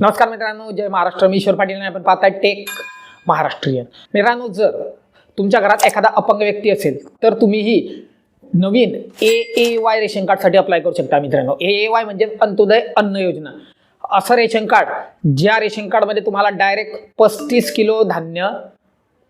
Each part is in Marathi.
नमस्कार मित्रांनो जय महाराष्ट्र. मी ईश्वर पाटील आपण पाहताय टेक महाराष्ट्रीयन. मित्रांनो जर तुमच्या घरात एखादा अपंग व्यक्ती असेल तर तुम्हीही नवीन ए ए वाय रेशन कार्डसाठी अप्लाय करू शकता मित्रांनो. ए ए वाय म्हणजे अंत्योदय अन्न योजना. असं रेशन कार्ड ज्या रेशन कार्डमध्ये तुम्हाला डायरेक्ट पस्तीस किलो धान्य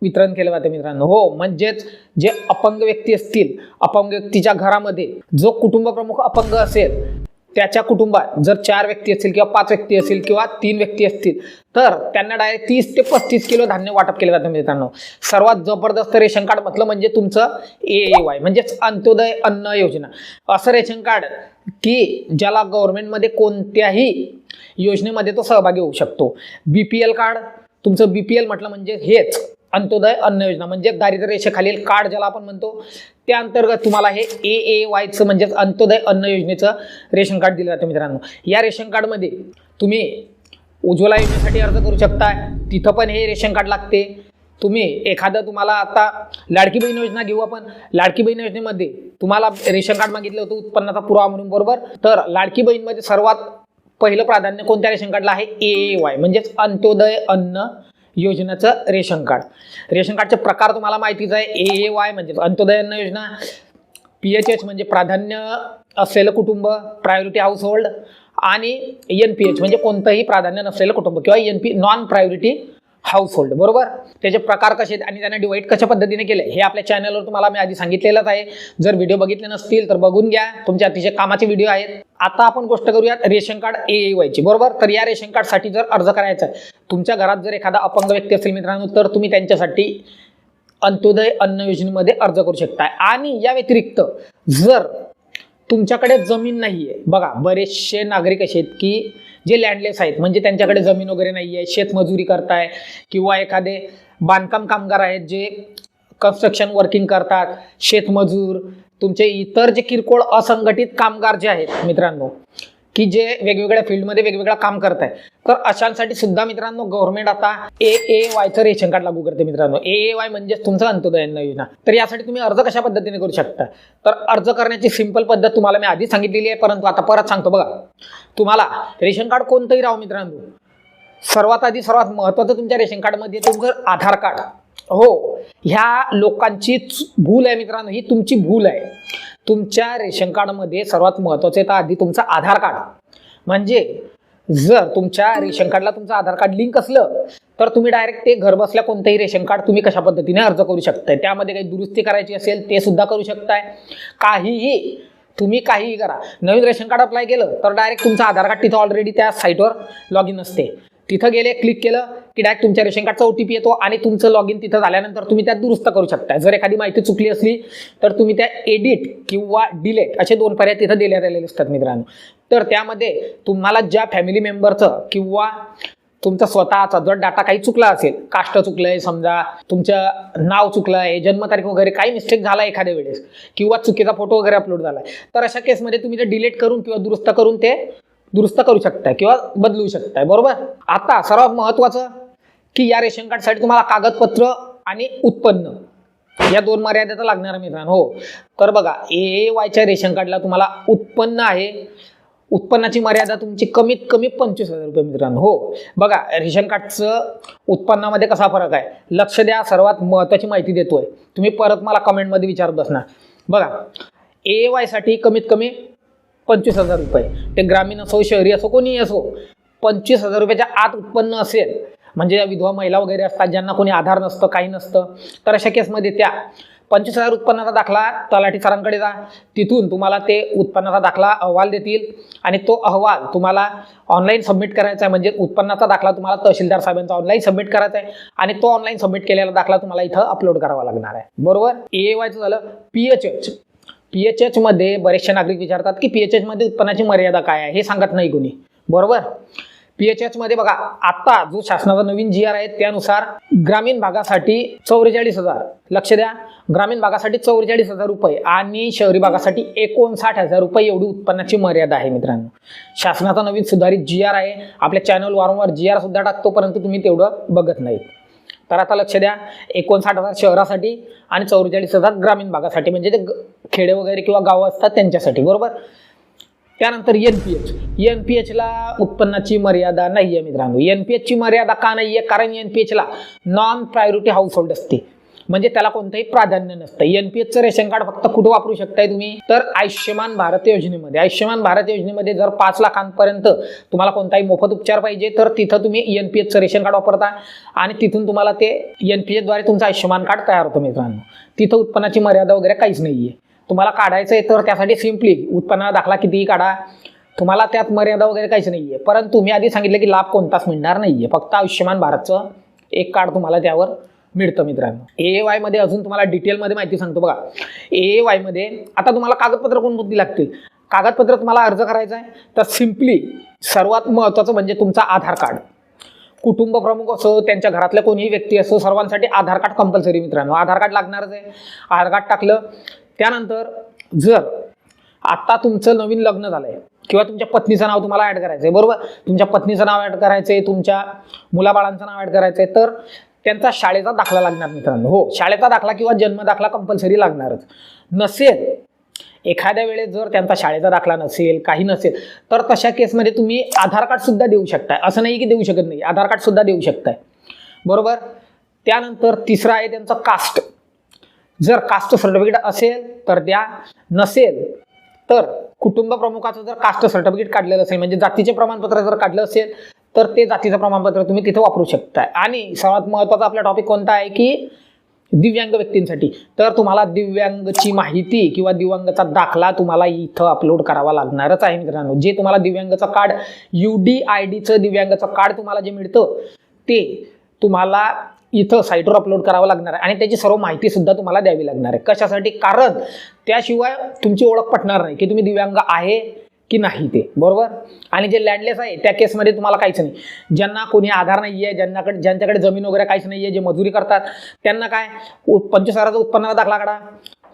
वितरण केलं जाते मित्रांनो. हो म्हणजेच जे अपंग व्यक्ती असतील अपंग व्यक्तीच्या घरामध्ये जो कुटुंब प्रमुख अपंग असेल त्याच्या कुटुंबात जर चार व्यक्ती असतील किंवा पाच व्यक्ती असतील किंवा तीन व्यक्ती असतील तर त्यांना डायरेक्ट तीस ते पस्तीस किलो धान्य वाटप केलं जातं मित्रांनो. सर्वात जबरदस्त रेशन कार्ड म्हटलं म्हणजे तुमचं ए ए वाय म्हणजेच अंत्योदय अन्न योजना. असं रेशन कार्ड की ज्याला गव्हर्नमेंटमध्ये कोणत्याही योजनेमध्ये तो सहभागी होऊ शकतो. बी पी एल कार्ड तुमचं बी पी एल म्हटलं म्हणजे हेच. अंत्योदय अन्न योजना म्हणजे दारिद्र्य रेषेखालील कार्ड ज्याला आपण म्हणतो त्या अंतर्गत तुम्हाला हे ए ए वायचं म्हणजेच अंत्योदय अन्न योजनेचं रेशन कार्ड दिलं जातं मित्रांनो. या रेशन कार्डमध्ये तुम्ही उज्ज्वला योजनेसाठी अर्ज करू शकता तिथं पण हे रेशन कार्ड लागते. तुम्ही एखादं तुम्हाला आता लाडकी बहीण योजना घेऊ आपण. लाडकी बहीण योजनेमध्ये तुम्हाला रेशन कार्ड मागितलं होतं उत्पन्नाचा पुरावा म्हणून बरोबर? तर लाडकी बहीणमध्ये सर्वात पहिलं प्राधान्य कोणत्या रेशन कार्डला आहे? ए ए वाय म्हणजेच अंत्योदय अन्न योजनेचं रेशन कार्ड. रेशन कार्डचे प्रकार तुम्हाला माहितीच आहे. ए ए वाय म्हणजे अंत्योदय अन्न योजना पी एच एच म्हणजे प्राधान्य असलेलं कुटुंब प्रायोरिटी हाऊस होल्ड आणि एन पी एच म्हणजे कोणतंही प्राधान्य नसलेलं कुटुंब किंवा N P non priority household बरोबर? त्याचे प्रकार कसे आहेत आणि त्यांना डिवाईड कशा पद्धतीने केले हे आपल्या चॅनलवर तुम्हाला मी आधी सांगितलेलंच आहे. जर व्हिडिओ बघितले नसतील तर बघून घ्या. तुमचे अतिशय कामाचे व्हिडिओ आहेत. आता आपण गोष्ट करूयात रेशन कार्ड ए ए वायची बरोबर? तर या रेशन कार्डसाठी जर अर्ज करायचा आहे तुमच्या घरात जर एखादा अपंग व्यक्ती असेल मित्रांनो तर तुम्ही त्यांच्यासाठी अंत्योदय अन्न योजनेमध्ये अर्ज करू शकता आणि या व्यतिरिक्त जर तुमच्याकडे जमीन नाही आहे बघा बरेचसे नागरिक असे आहेत की जे लँडलेस आहेत म्हणजे त्यांच्याकडे जमीन वगैरे नाही आहे शेतमजुरी करताय किंवा एखादे बांधकाम कामगार आहेत जे कन्स्ट्रक्शन वर्किंग करतात शेतमजूर तुमचे इतर जे किरकोळ असंघटित कामगार जे आहेत मित्रांनो की जे वेगवेगळ्या फील्डमध्ये वेगवेगळं काम करत आहे तर अशांसाठी सुद्धा मित्रांनो गव्हर्नमेंट आता ए ए वायचं रेशन कार्ड लागू करते मित्रांनो. ए ए वाय म्हणजेच तुमचं अंत्योदय अन्न योजना. तर यासाठी तुम्ही अर्ज कशा पद्धतीने करू शकता? तर अर्ज करण्याची सिंपल पद्धत तुम्हाला मी आधी सांगितलेली आहे परंतु आता परत सांगतो बघा. तुम्हाला रेशन कार्ड कोणतंही राहू मित्रांनो. सर्वात आधी सर्वात महत्त्वाचं तुमच्या रेशन कार्डमध्ये तुमचं आधार कार्ड. हो ह्या लोकांची भूल आहे मित्रांनो ही तुमची भूल आहे. तुमच्या रेशन कार्डमध्ये सर्वात महत्त्वाचं येतं आधी तुमचं आधार कार्ड. म्हणजे जर तुमच्या रेशन कार्डला तुमचं आधार कार्ड लिंक असलं तर तुम्ही डायरेक्ट ते घर बसल्या कोणतंही रेशन कार्ड तुम्ही कशा पद्धतीने अर्ज करू शकताय. त्यामध्ये काही दुरुस्ती करायची असेल ते सुद्धा करू शकताय. काहीही तुम्ही काहीही करा. नवीन रेशन कार्ड अप्लाय केलं तर डायरेक्ट तुमचं आधार कार्ड तिथं ऑलरेडी त्या साईटवर लॉग इन असते. तिथं गेले क्लिक केलं की डायरेक्ट तुमच्या रेशन कार्डचा ओ टी पी येतो आणि तुमचं लॉग इन तिथं झाल्यानंतर तुम्ही त्यात दुरुस्त करू शकता. जर एखादी माहिती चुकली असली तर तुम्ही त्या एडिट किंवा डिलेट असे दोन पर्याय तिथं दिले राहिलेले असतात मित्रांनो. तर त्यामध्ये तुम्हाला ज्या फॅमिली मेंबरचं किंवा तुमचा स्वतःचा जर डाटा काही चुकला असेल काष्ट चुकलंय समजा तुमचं नाव चुकलं आहे जन्मतारीख वगैरे काही मिस्टेक झाला एखाद्या वेळेस किंवा चुकीचा फोटो वगैरे अपलोड झाला तर अशा केसमध्ये तुम्ही ते डिलीट करून किंवा दुरुस्त करून ते दुरुस्त करू शकताय किंवा बदलू शकताय बरोबर? आता सर्वात महत्त्वाचं की या रेशन कार्डसाठी तुम्हाला कागदपत्र आणि उत्पन्न. या दोन मर्यादेचा तर लागणार मित्रांनो हो. तर बघा ए वायच्या रेशन कार्डला तुम्हाला उत्पन्न आहे. उत्पन्नाची मर्यादा तुमची कमीत कमी पंचवीस हजार रुपये मित्रांनो हो. बघा रेशन कार्डचं उत्पन्नामध्ये कसा फरक आहे? लक्ष द्या सर्वात महत्त्वाची माहिती देतोय. तुम्ही परत मला कमेंटमध्ये विचारत बसणार. बघा ए वायसाठी कमीत कमी पंचवीस हजार रुपये. ते ग्रामीण असो शहरी असो कोणी असो पंचवीस हजार रुपयाच्या आत उत्पन्न असेल म्हणजे ज्या विधवा महिला वगैरे असतात ज्यांना कोणी आधार नसतं काही नसतं तर अशा केसमध्ये त्या पंचवीस हजार उत्पन्नाचा दाखला तलाठी सरांकडे जा. तिथून तुम्हाला ते उत्पन्नाचा दाखला अहवाल देतील आणि तो अहवाल तुम्हाला ऑनलाईन सबमिट करायचा आहे. म्हणजे उत्पन्नाचा दाखला तुम्हाला तहसीलदार साहेबांचा ऑनलाईन सबमिट करायचा आहे आणि तो ऑनलाईन सबमिट केलेला दाखला तुम्हाला इथं अपलोड करावा लागणार आहे. बरोबर? ए वायचं झालं. P H H P H एचमध्ये बरेचसे नागरिक विचारतात की पी एच एचमध्ये उत्पन्नाची मर्यादा काय आहे? हे सांगत नाही कोणी. बरोबर? पी एच एचमध्ये बघा आता जो शासनाचा नवीन जी आर आहे त्यानुसार ग्रामीण भागासाठी चौवेचाळीस हजार. लक्ष द्या. ग्रामीण भागासाठी चौवेचाळीस हजार रुपये आणि शहरी भागासाठी एकोणसाठ हजार रुपये एवढी उत्पन्नाची मर्यादा आहे मित्रांनो. शासनाचा नवीन सुधारित जी आर आहे. आपल्या चॅनल वारंवार जी आर सुद्धा टाकतो परंतु तुम्ही तेवढं बघत नाहीत. तर आता लक्ष द्या. एकोणसाठ हजार शहरासाठी आणि चौवेचाळीस हजार ग्रामीण भागासाठी. म्हणजे ते खेडे वगैरे किंवा गावं असतात त्यांच्यासाठी. बरोबर? त्यानंतर N P H N P एचला उत्पन्नाची मर्यादा नाही आहे मित्रांनो एन पी एचची मर्यादा का नाही आहे कारण एन पी एचला नॉन प्रायोरिटी हाऊस होल्ड असते. म्हणजे त्याला कोणतंही प्राधान्य नसतं. एनपीएचचं रेशन कार्ड फक्त कुठं वापरू शकताय तुम्ही? तर आयुष्यमान भारत योजनेमध्ये. आयुष्यमान भारत योजनेमध्ये जर पाच लाखांपर्यंत तुम्हाला कोणताही मोफत उपचार पाहिजे तर तिथं तुम्ही एनपीएचचं रेशन कार्ड वापरता आणि तिथून तुम्हाला ते एनपीएसद्वारे तुमचं आयुष्यमान कार्ड तयार होतं मित्रांनो. तिथं उत्पन्नाची मर्यादा वगैरे काहीच नाही आहे तुम्हाला काढायचं आहे तर त्यासाठी सिम्पली उत्पन्नाला दाखला कितीही काढा. तुम्हाला त्यात मर्यादा वगैरे काहीच नाही आहे परंतु मी आधी सांगितलं की लाभ कोणताच मिळणार नाही आहे फक्त आयुष्यमान भारतचं एक कार्ड तुम्हाला त्यावर मिळतं मित्रांनो. ए वायमध्ये अजून तुम्हाला डिटेलमध्ये माहिती सांगतो बघा. ए वायमध्ये आता तुम्हाला कागदपत्र कोणकोणती लागतील? कागदपत्र तुम्हाला अर्ज करायचा आहे. तर सिम्पली सर्वात महत्त्वाचं म्हणजे तुमचा आधार कार्ड. कुटुंब प्रमुख असो त्यांच्या घरातल्या कोणीही व्यक्ती असो सर्वांसाठी आधार कार्ड कंपल्सरी मित्रांनो. आधार कार्ड लागणारच आहे. आधार कार्ड टाकलं त्यानंतर जर आत्ता तुमचं नवीन लग्न झालं आहे किंवा तुमच्या पत्नीचं नाव तुम्हाला ॲड करायचं आहे बरोबर? तुमच्या पत्नीचं नाव ॲड करायचं आहे तुमच्या मुलाबाळांचं नाव ॲड करायचं आहे तर त्यांचा शाळेचा दाखला लागणार मित्रांनो हो. शाळेचा दाखला किंवा जन्म दाखला कंपल्सरी लागणारच. नसेल एखाद्या वेळेस जर त्यांचा शाळेचा दाखला नसेल काही नसेल तर तशा केसमध्ये तुम्ही आधार कार्ड सुद्धा देऊ शकताय. असं नाही की देऊ शकत नाही आधार कार्ड सुद्धा देऊ शकताय. बरोबर? त्यानंतर तिसरं आहे त्यांचं कास्ट. जर कास्ट सर्टिफिकेट असेल तर द्या. नसेल तर कुटुंब प्रमुखाचं जर कास्ट सर्टिफिकेट काढलेलं असेल म्हणजे जातीचे प्रमाणपत्र जर काढलं असेल तर ते जातीचं प्रमाणपत्र तुम्ही तिथे वापरू शकताय. आणि सर्वात महत्त्वाचा आपला टॉपिक कोणता आहे की दिव्यांग व्यक्तींसाठी. तर तुम्हाला दिव्यांगची माहिती किंवा दिव्यांगचा दाखला तुम्हाला इथं अपलोड करावा लागणारच आहे मित्रांनो. जे तुम्हाला दिव्यांगचं कार्ड यू डी आय डीचं दिव्यांगचं कार्ड तुम्हाला जे मिळतं ते तुम्हाला इथं साईटवर अपलोड करावं लागणार आहे. आणि त्याची सर्व माहिती सुद्धा तुम्हाला द्यावी लागणार आहे. कशासाठी? कारण त्याशिवाय तुमची ओळख पटणार नाही की तुम्ही दिव्यांग आहे की नाही ते बरोबर? आणि जे लँडलेस आहे त्या केसमध्ये तुम्हाला काहीच नाही. ज्यांना कोणी आधार नाही आहे ज्यांनाकडे ज्यांच्याकडे जमीन वगैरे काहीच नाही आहे जे मजुरी करतात त्यांना काय? पंचवीस हजाराचा उत्पन्नाचा दाखला काढा.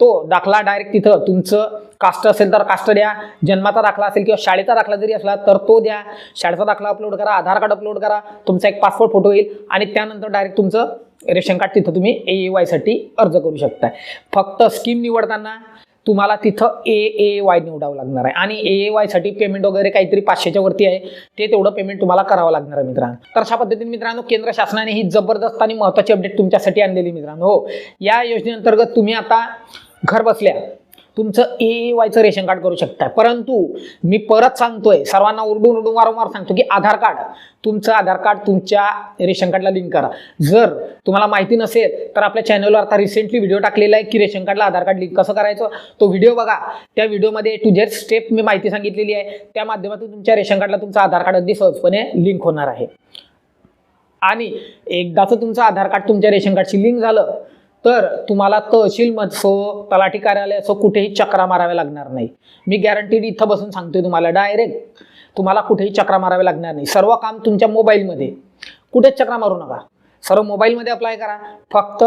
तो दाखला डायरेक्ट तिथं तुमचं कास्ट असेल तर कास्ट द्या. जन्माचा दाखला असेल किंवा शाळेचा दाखला जरी असला तर तो द्या. शाळेचा दाखला अपलोड करा आधार कार्ड अपलोड करा. तुमचा एक पासपोर्ट फोटो येईल आणि त्यानंतर डायरेक्ट तुमचं रेशन कार्ड तिथं तुम्ही ए वायसाठी अर्ज करू शकताय. फक्त स्कीम निवडताना तुम्हाला तिथं ए ए वाय निवडावं लागणार आहे. आणि ए ए वायसाठी पेमेंट वगैरे काहीतरी पाचशेच्या वरती आहे. ते तेवढं पेमेंट तुम्हाला करावं लागणार आहे मित्रांनो. तर अशा पद्धतीने मित्रांनो केंद्र शासनाने ही जबरदस्त आणि महत्त्वाची अपडेट तुमच्यासाठी आणलेली मित्रांनो. हो या योजनेअंतर्गत तुम्ही आता घर बसल्या. तुमचं ए वायचं रेशन कार्ड करू शकताय. परंतु मी परत सांगतोय सर्वांना उरडून उरडून वारंवार सांगतो की आधार कार्ड तुमचं आधार कार्ड तुमच्या रेशन कार्डला लिंक करा. जर तुम्हाला माहिती नसेल तर आपल्या चॅनलवर आता रिसेंटली व्हिडिओ टाकलेला आहे की रेशन कार्डला आधार कार्ड लिंक कसं करायचं? तो व्हिडिओ बघा. त्या व्हिडिओमध्ये टू झेड स्टेप मी माहिती सांगितलेली आहे. त्या माध्यमातून तुमच्या रेशन कार्डला तुमचं आधार कार्ड अगदी सहजपणे लिंक होणार आहे. आणि एकदाचं तुमचं आधार कार्ड तुमच्या रेशन कार्डशी लिंक झालं तर तुम्हाला तहसील असो तलाठी कार्यालय असो कुठेही चक्रा माराव्या लागणार नाही. मी गॅरंटीड इथं बसून सांगतोय तुम्हाला डायरेक्ट तुम्हाला कुठेही चक्रा माराव्या लागणार नाही. सर्व काम तुमच्या मोबाईलमध्ये. कुठेच चक्रा मारू नका. सर्व मोबाईलमध्ये अप्लाय करा. फक्त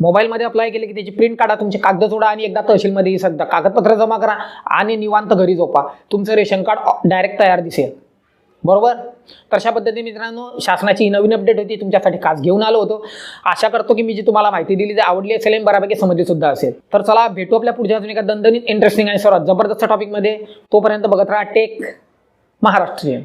मोबाईलमध्ये अप्लाय केले की त्याची प्रिंट काढा तुमचे कागद जोडा आणि एकदा तहसीलमध्ये सध्या कागदपत्र जमा करा आणि निवांत घरी झोपा. तुमचं रेशन कार्ड डायरेक्ट तयार दिसेल. बरोबर? तर अशा पद्धतीने मित्रांनो शासनाची ही नवीन अपडेट होती तुमच्यासाठी खास घेऊन आलो होतो. आशा करतो की मी जी तुम्हाला माहिती दिली ती आवडली असेल आणि बऱ्यापैकी समजली सुद्धा असेल. तर चला भेटू आपल्या पुढच्या अजून एका दणदणीत इंटरेस्टिंग आणि सर्वात जबरदस्त टॉपिकमध्ये तोपर्यंत बघत राहा टेक महाराष्ट्रीयन